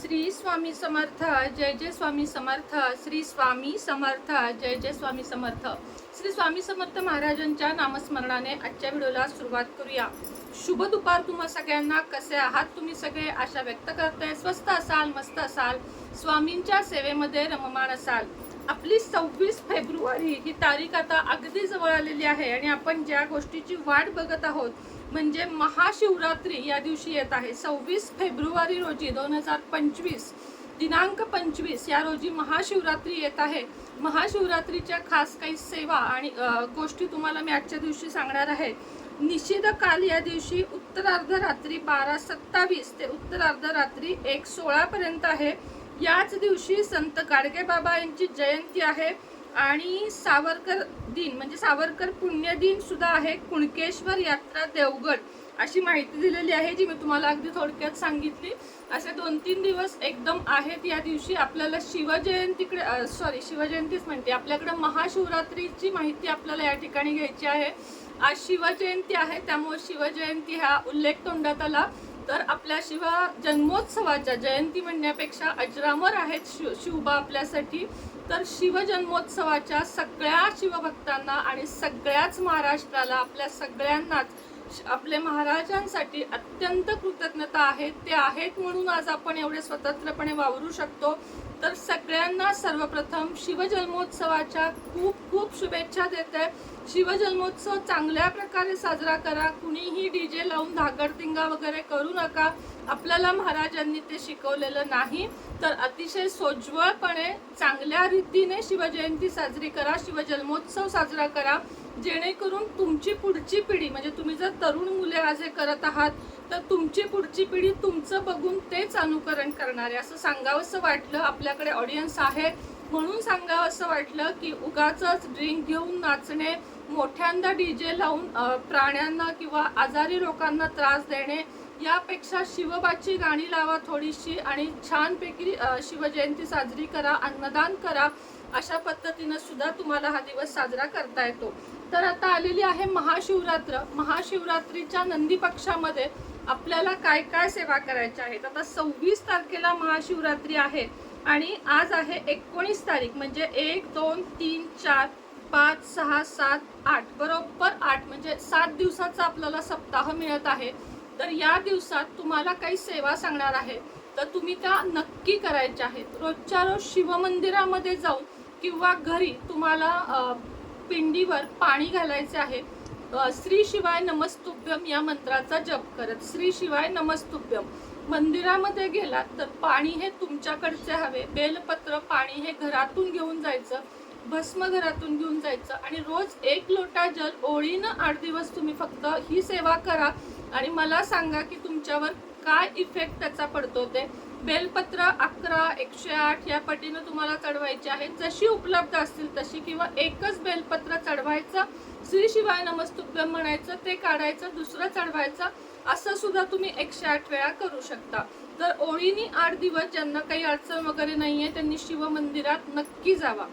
श्री स्वामी समर्थ जय जय स्वामी समर्थ श्री स्वामी समर्थ जय जय स्वामी समर्थ. श्री स्वामी समर्थ महाराजांच्या नामस्मरणाने आजच्या व्हिडिओला सुरुवात करूया. शुभ दुपार तुम्हा सगळ्यांना कसे आहात तुम्ही सगळे? आशा व्यक्त करताय. स्वस्त असाल मस्त असाल. स्वामींच्या सेवेमध्ये रममाण असाल. आपली सव्वीस फेब्रुवारी ही तारीख आता अगदी जवळ आलेली आहे आणि आपण ज्या गोष्टीची वाट बघत आहोत म्हणजे महाशिवरात्री या दिवशी येत आहे. सव्वीस फेब्रुवारी रोजी दोन हजार पंचवीस दिनांक पंचवीस या रोजी महाशिवरात्री येत आहे. महाशिवरात्रीच्या खास काही सेवा आणि गोष्टी तुम्हाला मी आजच्या दिवशी सांगणार आहे. निषिद्ध काल या दिवशी उत्तरार्ध रात्री बारा सत्तावीस ते उत्तरार्ध रात्री एक सोळापर्यंत आहे. याच दिवशी संत गाडगेबाबा यांची जयंती आहे. आणि सावरकर दिन म्हणजे सावरकर पुण्यदिन सुद्धा आहे कुणकेश्वर यात्रा देवगड अशी माहिती दिलेली आहे जी मी तुम्हाला अगदी थोडक्यात सांगितली. असे दोन तीन दिवस एकदम आहेत या दिवशी. आपल्याला शिवजयंतीकडे सॉरी शिवजयंतीच म्हणते. आपल्याकडे महाशिवरात्रीची माहिती आपल्याला या ठिकाणी घ्यायची आहे. आज शिवजयंती आहे त्यामुळे शिवजयंती हा उल्लेख तोंडात आला. तर आपल्या शिव जन्मोत्सवाच्या जयंती म्हणण्यापेक्षा अजरामर आहेत शिव शिवबा आपल्यासाठी. तर शिवजन्मोत्सवाच्या सगळ्या शिवभक्तांना आणि सगळ्याच महाराष्ट्राला आपल्या सगळ्यांनाच आपले महाराजांसाठी अत्यंत कृतज्ञता आहे ते आहेत म्हणून आज आपण एवढे स्वतंत्रपणे वावरू शकतो. तर सगळ्यांना सर्वप्रथम शिवजन्मोत्सवाच्या खूप खूप शुभेच्छा देते. शिवजन्मोत्सव चांगल्या प्रकारे साजरा करा. कुणीही डी जे लावून धागडदिंगा वगैरे करू नका. आपल्याला महाराजांनी ते शिकवलेलं नाही. तर अतिशय सोज्वळपणे चांगल्या रीतीने शिवजयंती साजरी करा. शिवजन्मोत्सव साजरा करा. जेणेकरून तुमची पुढची पिढी म्हणजे तुम्ही जर तरुण मुले आज हे करत आहात तर तुमची पुढची पिढी तुमचं बघून तेच अनुकरण करणार आहे. असं सांगावंसं वाटलं आपल्याकडे ऑडियन्स आहे. म्हणून सांगावं असं वाटलं की उगाच ड्रिंक घेऊन नाचणे मोठ्यांदा डी जे लावून प्राण्यांना किंवा आजारी लोकांना त्रास देणे यापेक्षा शिवबाची गाणी लावा थोडीशी आणि छानपैकी शिवजयंती साजरी करा अन्नदान करा अशा पद्धतीनं सुद्धा तुम्हाला हा दिवस साजरा करता येतो. तर आता आलेली आहे महाशिवरात्र. महाशिवरात्रीच्या नंदी पक्षामध्ये आपल्याला काय काय सेवा करायच्या आहेत? आता सव्वीस तारखेला महाशिवरात्री आहे आणि आज आहे एकोणीस तारीख म्हणजे एक दोन तीन चार पाच सहा सात आठ. बरोबर आठ म्हणजे सात दिवसाचा आपल्याला सप्ताह मिळत आहे. तर या दिवसात तुम्हाला काही सेवा सांगणार आहे. तर तुम्ही त्या नक्की करायच्या आहेत. रोजच्या रोज शिवमंदिरामध्ये जाऊन किंवा घरी तुम्हाला पिंडीवर पाणी घालायचे आहे. श्री शिवाय नमस्तुभ्यम या मंत्राचा जप करत श्री शिवाय नमस्तुभ्यम. मंदिरामध्ये गेलात तर पाणी हे तुमच्याकडचे हवे. बेलपत्र पाणी हे घरातून घेऊन जायचं भस्म घरातून घेऊन जायचं आणि रोज एक लोटा जल ओळीनं आठ दिवस तुम्ही फक्त ही सेवा करा आणि मला सांगा की तुमच्यावर काय इफेक्ट त्याचा पडतो ते. बेलपत्र अकरा एकशे आठ या पटीनं तुम्हाला चढवायची आहे जशी उपलब्ध असतील तशी किंवा एकच बेलपत्र चढवायचं श्री शिवाय नमस्तुभ्यम म्हणायचं ते काढायचं दुसरं चढवायचं असं सुद्धा तुम्ही एकशे आठ वेळा करू शकता. तर ओळीनी आठ दिवस ज्यांना काही अडचण वगैरे नाही आहे त्यांनी शिवमंदिरात नक्की जावा.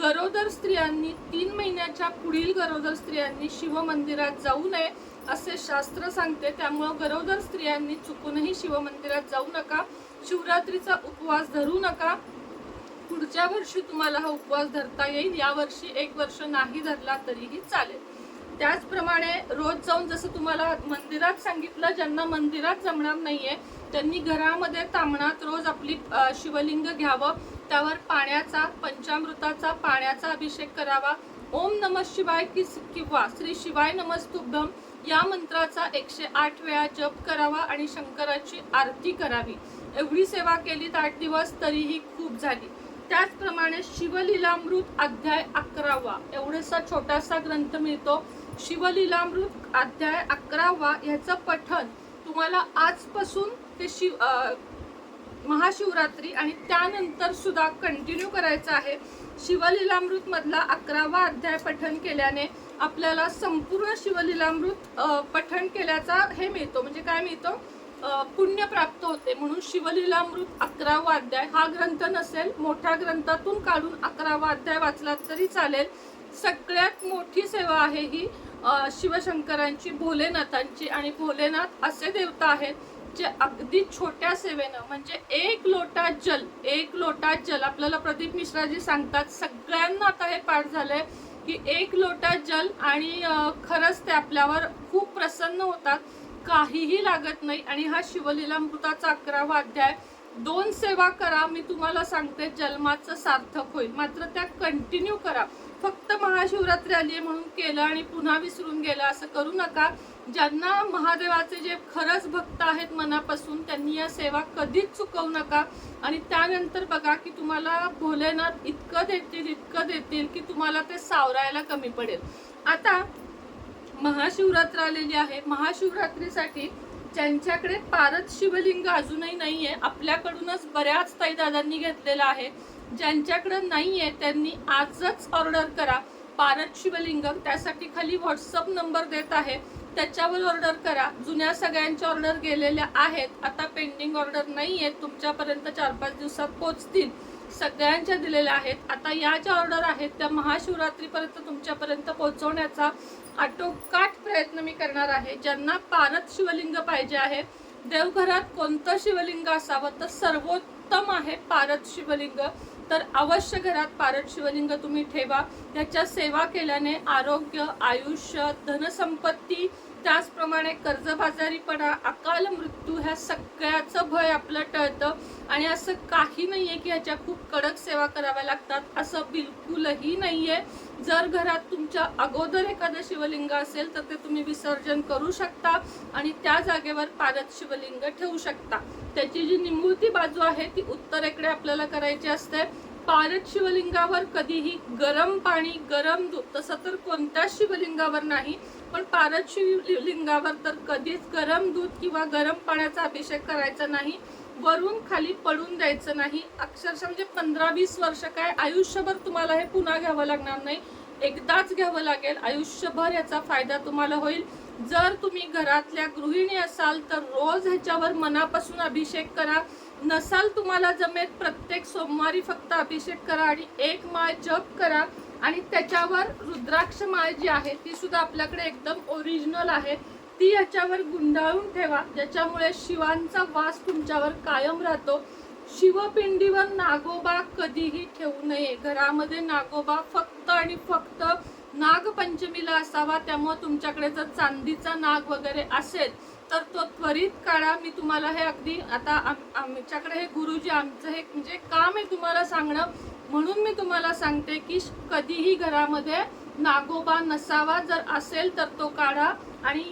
गरोदर स्त्रियांनी तीन महिन्याच्या पुढील गरोदर स्त्रियांनी शिवमंदिरात जाऊ नये असे शास्त्र सांगते. त्यामुळं गरोदर स्त्रियांनी चुकूनही शिवमंदिरात जाऊ नका. शिवरात्रीचा उपवास धरू नका. पुढच्या वर्षी तुम्हाला हा उपवास धरता येईल. या वर्षी एक वर्ष नाही धरला तरीही चालेल. त्याचप्रमाणे रोज जाऊन जसं तुम्हाला मंदिरात सांगितलं ज्यांना मंदिरात जमणार नाहीये त्यांनी घरामध्ये तांबणात रोज आपली शिवलिंग घ्यावं. त्यावर पाण्याचा पंचामृताचा पाण्याचा अभिषेक करावा. ओम नम शिवाय कि किंवा श्री शिवाय नमस्तुभ्यम. या मंत्राचा एकशे आठ वेळा जप करावा आणि शंकराची आरती करावी. एवढी सेवा केली तर आठ दिवस तरीही खूप झाली. त्याचप्रमाणे शिवलीलामृत अध्याय अकरावा. एवढासा छोटासा ग्रंथ मिळतो. शिवलीलामृत अध्याय अकरावा ह्याचं पठण तुम्हाला आजपासून ते शिव महाशिवरात्री आणि त्यानंतर सुद्धा कंटिन्यू करायचं आहे. शिवलीलामृत मधला अकरावा अध्याय पठण केल्याने आपल्याला संपूर्ण शिवलीलामृत पठण केल्याचा हे मिळतो. म्हणजे काय मिळतो? पुण्य प्राप्त होते. म्हणून शिवलीलामृत अकरावा अध्याय हा ग्रंथ नसेल मोठ्या ग्रंथातून काढून अकरावा अध्याय वाचलात तरी चालेल. सगळ्यात मोठी सेवा आहे ही शिवशंकरांची भोलेनाथांची. आणि भोलेनाथ असे देवता आहेत जे अगदी छोट्या सेवेनं म्हणजे एक लोटा जल एक लोटा जल आपल्याला प्रदीप मिश्राजी सांगतात सगळ्यांना आता हे पाठ झालंय की एक लोटा जल आणि खरंच ते आपल्यावर खूप प्रसन्न होतात काहीही लागत नाही. आणि हा शिवलीलामृताचा अकरावा अध्याय दोन सेवा करा मी तुम्हाला सांगते जन्माचं सार्थक होईल. मात्र त्या कंटिन्यू करा. फक्त महाशिवरात्री आली आहे म्हणून केलं आणि पुन्हा विसरून गेलं असं करू नका. ज्यांना महादेवाचे जे खरंच भक्त आहेत मनापासून त्यांनी या सेवा कधीच चुकवू नका. आणि त्यानंतर बघा की तुम्हाला भोलेनाथ इतकं देतील इतकं देतील की तुम्हाला ते सावरायला कमी पडेल. आता महाशिवरात्र आलेली आहे. महाशिवरात्रीसाठी ज्यांच्याकडे पारद शिवलिंग अजूनही नाही आहे आपल्याकडूनच बऱ्याच ताई दादांनी घेतलेलं आहे. ज्यांच्याकडं नाही आहे त्यांनी आजच ऑर्डर करा पारद शिवलिंग. त्यासाठी खाली व्हॉट्सअप नंबर देत आहे. त्याच्यावर ऑर्डर करा. जुन्या सगळ्यांच्या ऑर्डर गेलेल्या आहेत. आता पेंडिंग ऑर्डर नाही आहेत तुमच्यापर्यंत चार पाच दिवसात पोचतील सगळ्यांच्या दिलेल्या आहेत. आता या ज्या ऑर्डर आहेत त्या महाशिवरात्रीपर्यंत तुमच्यापर्यंत पोहोचवण्याचा आटोकाट प्रयत्न मी करणार आहे. ज्यांना पारत शिवलिंग पाहिजे आहे देवघरात कोणतं शिवलिंग असावं तर सर्वोत्तम आहे पारत शिवलिंग. तर अवश्य घरात पारद शिवलिंग तुम्ही ठेवा. त्याच्या सेवा केल्याने आरोग्य आयुष्य धनसंपत्ती त्याचप्रमाणे कर्जबाजारीपणा अकाल मृत्यू ह्या सगळ्याचं भय आपलं टळतं. आणि असं काही नाही आहे की ह्याच्या खूप कडक सेवा कराव्या लागतात. असं बिलकुलही नाही आहे जर घरात तुमच्या अगोदर एखादं शिवलिंग असेल तर ते तुम्ही विसर्जन करू शकता आणि त्या जागेवर पारत शिवलिंग ठेवू शकता. त्याची जी निमूर्ती बाजू आहे ती उत्तरेकडे आपल्याला करायची असते. पारद शिवलिंगावर कधीही गरम पाणी गरम दूध तसं तर कोणत्याच शिवलिंगावर नाही पण पारद शिवलिंगावर तर कधीच गरम दूध किंवा गरम पाण्याचा अभिषेक करायचा नाही वरून खाली पडून द्यायचं नाही. अक्षरशः म्हणजे पंधरा वीस वर्ष काय आयुष्यभर तुम्हाला हे पुन्हा घ्यावं लागणार नाही. एकदाच घ्यावं लागेल. आयुष्यभर याचा फायदा तुम्हाला होईल. जर तुम्ही घरातल्या गृहिणी असाल तर रोज ह्याच्यावर मनापासून अभिषेक करा. नसाल तुम्हाला जमेत प्रत्येक सोमवारी फक्त अभिषेक करा आणि एक माळ जप करा. आणि त्याच्यावर रुद्राक्ष माळ जी आहे ती सुद्धा आपल्याकडे एकदम ओरिजिनल आहे. ती याच्यावर गुंडाळून ठेवा. ज्याच्यामुळे शिवांचा वास तुमच्यावर कायम राहतो. शिवपिंडीवर नागोबा कधीही ठेवू नये. घरामध्ये नागोबा फक्त आणि फक्त नागपंचमीला असावा त्यामुळे तुमच्याकडे जर चांदीचा नाग वगैरे असेल तर तो त्वरित काढा. मी तुम्हाला हे अगदी आता आमच्याकडे हे गुरुजी आमचं हे म्हणजे काम आहे तुम्हाला सांगणं. म्हणून मी तुम्हाला सांगते की कधीही घरामध्ये नागोबा नसावा. जर असेल तर तो काढा. आणि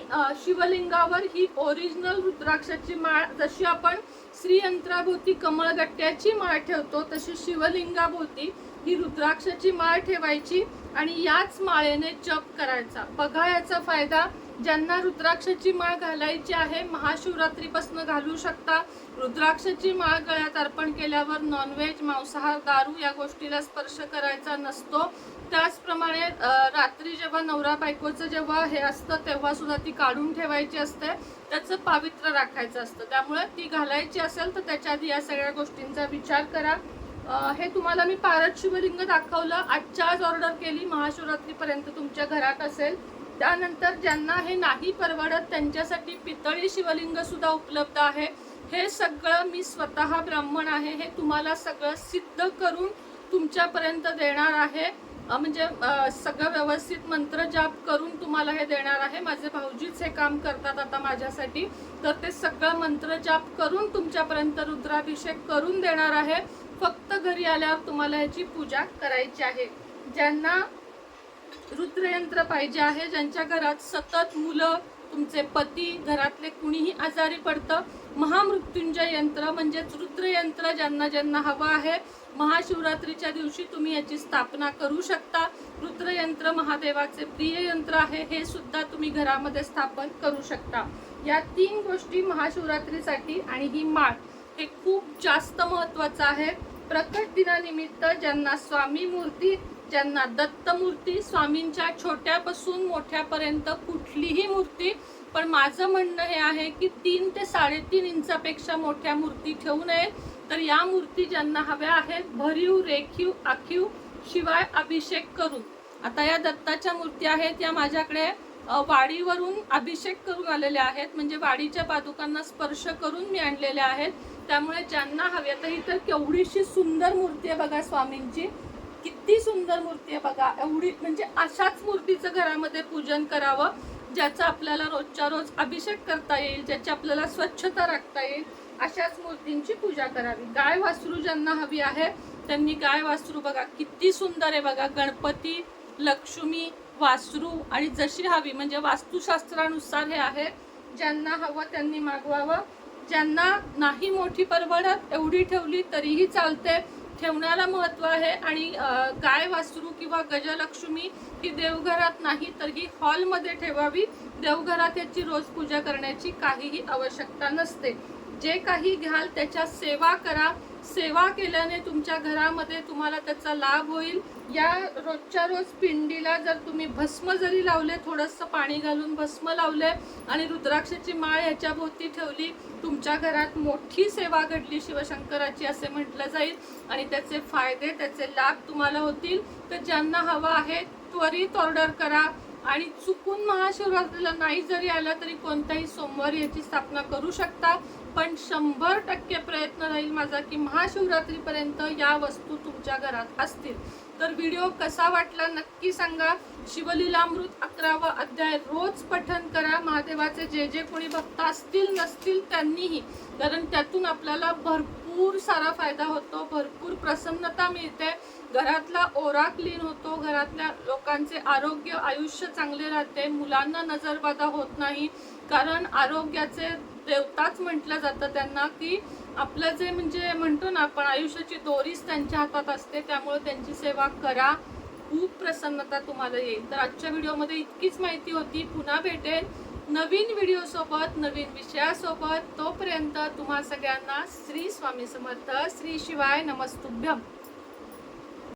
शिवलिंगावर ही ओरिजिनल रुद्राक्षाची माळ जशी आपण श्रीयंत्राभोवती कमळगट्ट्याची माळ ठेवतो तशी शिवलिंगाभोवती ही रुद्राक्षाची माळ ठेवायची आणि याच माळेने जप करायचा. बघा याचा फायदा ज्यांना रुद्राक्षाची माळ घालायची आहे महाशिवरात्रीपासून घालू शकता. रुद्राक्षाची माळ गळ्यात अर्पण केल्यावर नॉनव्हेज मांसाहार दारू या गोष्टीला स्पर्श करायचा नसतो. त्याचप्रमाणे रात्री जेव्हा नवरा बायकोचं जेव्हा हे असतं तेव्हा सुद्धा ती काढून ठेवायची असते. त्याचं पावित्र्य राखायचं असतं. त्यामुळे ती घालायची असेल तर त्याच्या आधी या सगळ्या गोष्टींचा विचार करा. हे तुम्हाला मी पारद शिवलिंग दाखवलं. आजच्या आज ऑर्डर केली. महाशिवरात्रीपर्यंत तुमच्या घरात असेल. त्यानंतर ज्यांना हे नाही परवडत त्यांच्यासाठी पितळी शिवलिंग सुद्धा उपलब्ध आहे. हे सगळं मी स्वतः ब्राह्मण आहे. हे तुम्हाला सगळं सिद्ध करून तुमच्यापर्यंत देणार आहे. म्हणजे सगळं व्यवस्थित मंत्र जाप करून तुम्हाला हे देणार आहे. माझे भाऊजीच हे काम करतात आता माझ्यासाठी. तर ते सगळं मंत्र जाप करून तुमच्यापर्यंत रुद्राभिषेक करून देणार आहे. फक्त घरी आल्यावर तुम्हाला ह्याची पूजा करायची आहे. ज्यांना रुद्रयंत्र पाहिजे आहे ज्यांच्या घरात सतत मुलं तुमचे पती घरातले कुणीही आजारी पडतं महामृत्युंजय यंत्र म्हणजेच रुद्रयंत्र ज्यांना ज्यांना हवं आहे महाशिवरात्रीच्या दिवशी तुम्ही याची स्थापना करू शकता. रुद्रयंत्र महादेवाचे प्रिय यंत्र आहे हे सुद्धा तुम्ही घरामध्ये स्थापन करू शकता. या तीन गोष्टी महाशिवरात्रीसाठी आणि ही माळ हे खूप जास्त महत्त्वाचं आहे. प्रकट दिनानिमित्त ज्यांना स्वामी मूर्ती ज्यांना दत्त मूर्ती स्वामींच्या छोट्यापासून मोठ्यापर्यंत कुठलीही मूर्ती पण माझं म्हणणं हे आहे की तीन ते साडेतीन इंचापेक्षा मोठ्या मूर्ती ठेवू नये. तर या मूर्ती ज्यांना हव्या आहेत भरीव रेखीव आखीव शिवाय अभिषेक करून. आता या दत्ताच्या मूर्ती आहेत या माझ्याकडे वाडीवरून अभिषेक करून आलेल्या आहेत. म्हणजे वाडीच्या पादुकांना स्पर्श करून मी आणलेल्या आहेत. त्यामुळे ज्यांना हवी आता ही तर केवढीशी सुंदर मूर्ती आहे बघा स्वामींची. किती सुंदर मूर्ती आहे बघा. एवढी म्हणजे अशाच मूर्तीचं घरामध्ये पूजन करावं ज्याचा आपल्याला रोजच्या रोज अभिषेक करता येईल ज्याची आपल्याला स्वच्छता राखता येईल अशाच मूर्तींची पूजा करावी. गाय वासरू ज्यांना हवी आहे त्यांनी गाय वासरू बघा किती सुंदर आहे बघा. गणपती लक्ष्मी वासरू आणि जशी हवी म्हणजे वास्तुशास्त्रानुसार हे आहे. ज्यांना हवं त्यांनी मागवावं. ज्यांना नाही मोठी परवडत एवढी ठेवली तरीही चालते. ठेवण्याला महत्त्व आहे आणि गाय वासरू किंवा गजलक्ष्मी ही देवघरात नाही तर ही हॉलमध्ये ठेवावी. देवघरात याची रोज पूजा करण्याची काहीही आवश्यकता नसते. जे काही घ्याल त्याच्या सेवा करा. सेवा केल्याने तुमच्या घरामध्ये तुम्हाला त्याचा लाभ होईल. या रोजच्या रोज पिंडीला जर तुम्ही भस्म जरी लावले थोडंसं पाणी घालून भस्म लावले आणि रुद्राक्षाची माळ ह्याच्या भोवती ठेवली तुमच्या घरात मोठी सेवा घडली शिवशंकराची असे म्हटलं जाईल आणि त्याचे फायदे त्याचे लाभ तुम्हाला होतील. तर ज्यांना हवा आहे त्वरित ऑर्डर करा आणि चुकून महाशिवरात्रीला नाही जरी आला तरी कोणत्याही सोमवारी याची स्थापना करू शकता. पण शंभर टक्के प्रयत्न राहील माझा की महाशिवरात्रीपर्यंत या वस्तू तुमच्या घरात असतील. तर व्हिडिओ कसा वाटला नक्की सांगा. शिवलीलामृत अकरावा अध्याय. रोज पठन करा. महादेवाचे जे जे कोणी भक्त असतील नसतील त्यांनीही. कारण त्यातून आपल्याला भरपूर सारा फायदा होतो. भरपूर प्रसन्नता मिळते. घरातला ओरा क्लीन होतो. घरातल्या लोकांचे आरोग्य आयुष्य चांगले राहते. मुलांना नजरबाधा होत नाही. कारण आरोग्याचे देवताच म्हटलं जातं त्यांना की आपलं जे म्हणजे म्हणतो ना आपण आयुष्याची दोरीच त्यांच्या हातात असते त्यामुळे त्यांची सेवा करा. खूप प्रसन्नता तुम्हाला येईल. तर आजच्या व्हिडिओमध्ये इतकीच माहिती होती. पुन्हा भेटेल नवीन व्हिडिओसोबत नवीन विषयासोबत. तोपर्यंत तुम्हा सगळ्यांना श्री स्वामी समर्थ श्री शिवाय नमस्तुभ्यम.